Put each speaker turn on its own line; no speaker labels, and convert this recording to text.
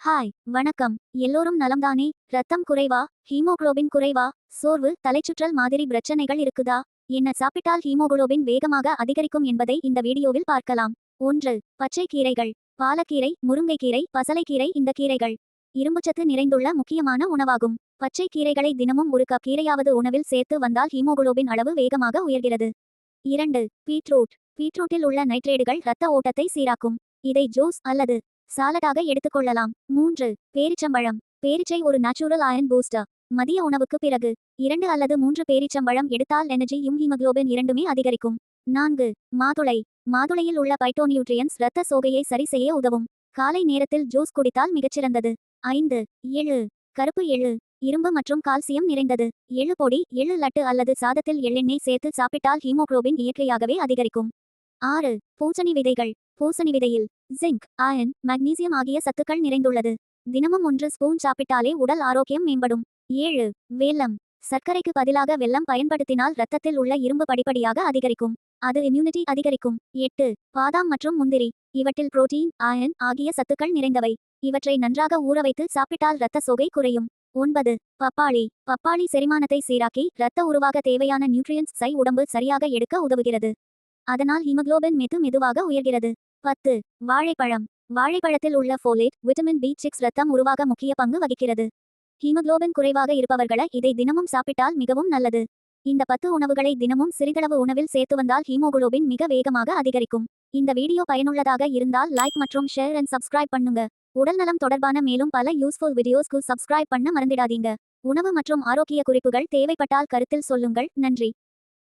Hi வணக்கம். எல்லோரும் நலம்தானே? ரத்தம் குறைவா? ஹீமோகுளோபின் குறைவா? சோர்வு தலைச்சுற்றல் மாதிரி பிரச்சனைகள் இருக்குதா? என்ன சாப்பிட்டால் ஹீமோகுளோபின் வேகமாக அதிகரிக்கும் என்பதை இந்த வீடியோவில் பார்க்கலாம். ஒன்று பச்சை கீரைகள் பாலக்கீரை முருங்கைக்கீரை பசலைக்கீரை இந்த கீரைகள். இரும்புச்சத்து நிறைந்துள்ள முக்கியமான உணவாகும். பச்சை கீரைகளை தினமும் ஒரு கப் கீரையாவது உணவில் சேர்த்து வந்தால் ஹீமோகுளோபின் அளவு வேகமாக உயர்கிறது. இரண்டு பீட்ரூட். பீட்ரூட்டில் உள்ள நைட்ரேட்டுகள் இரத்த ஓட்டத்தை சீராக்கும். இதை ஜூஸ் அல்லது சாலடாக எடுத்துக்கொள்ளலாம் மூன்று பேரிச்சம்பழம். பேரிச்சை ஒரு நேச்சுரல் அயன் பூஸ்டர் மதிய உணவுக்கு பிறகு இரண்டு அல்லது மூன்று பேரிச்சம்பழம் எடுத்தால் எனர்ஜியும் ஹீமோகுளோபின் இரண்டுமே அதிகரிக்கும். நான்கு மாதுளை. மாதுளையில் உள்ள பைட்டோநியூட்ரியன்ஸ் இரத்த சோகையை சரி செய்ய உதவும். காலை நேரத்தில் ஜூஸ் குடித்தால் மிகச்சிறந்தது. ஐந்து எள்ளு கருப்பு எள்ளு இரும்பு மற்றும் கால்சியம் நிறைந்தது. எள்ளு பொடி எள்ளு லட்டு அல்லது சாதத்தில் எள்ளெண்ணெய் சேர்த்து சாப்பிட்டால் ஹீமோகுளோபின் இயற்கையாகவே அதிகரிக்கும். ஆறு பூசணி விதைகள். பூசணி விதையில் ஜிங்க் அயன் மக்னீசியம் ஆகிய சத்துக்கள் நிறைந்துள்ளது. தினமும் ஒன்று ஸ்பூன் சாப்பிட்டாலே உடல் ஆரோக்கியம் மேம்படும். ஏழு வெல்லம். சர்க்கரைக்கு பதிலாக வெல்லம் பயன்படுத்தினால் இரத்தத்தில் உள்ள இரும்பு படிப்படியாக அதிகரிக்கும். அது இம்யூனிட்டி அதிகரிக்கும். எட்டு பாதாம் மற்றும் முந்திரி. இவற்றில் புரோட்டீன் அயன் ஆகிய சத்துக்கள் நிறைந்தவை. இவற்றை நன்றாக ஊற வைத்து சாப்பிட்டால் இரத்த சோகை குறையும். ஒன்பது பப்பாளி. பப்பாளி செரிமானத்தை சீராக்கி இரத்த உருவாக தேவையான நியூட்ரியன்ஸ் சை உடம்பு சரியாக எடுக்க உதவுகிறது. அதனால் ஹீமோகுளோபின் மெது மெதுவாக உயர்கிறது. பத்து. வாழைப்பழம். வாழைப்பழத்தில் உள்ள ஃபோலேட் விட்டமின் பி சிக்ஸ் ரத்தம் உருவாக முக்கிய பங்கு வகிக்கிறது. ஹீமோகுளோபின் குறைவாக இருப்பவர்களை இதை தினமும் சாப்பிட்டால் மிகவும் நல்லது. இந்த பத்து உணவுகளை தினமும் சிறிதளவு உணவில் சேர்த்து வந்தால் ஹீமோகுளோபின் மிக வேகமாக அதிகரிக்கும். இந்த வீடியோ பயனுள்ளதாக இருந்தால் லைக் மற்றும் ஷேர் அண்ட் சப்ஸ்கிரைப் பண்ணுங்க. உடல்நலம் தொடர்பான மேலும் பல யூஸ்ஃபுல் வீடியோஸ்க்கு சப்ஸ்கிரைப் பண்ண மறந்திடாதீங்க. உணவு மற்றும் ஆரோக்கிய குறிப்புகள் தேவைப்பட்டால் கருத்தில் சொல்லுங்கள். நன்றி.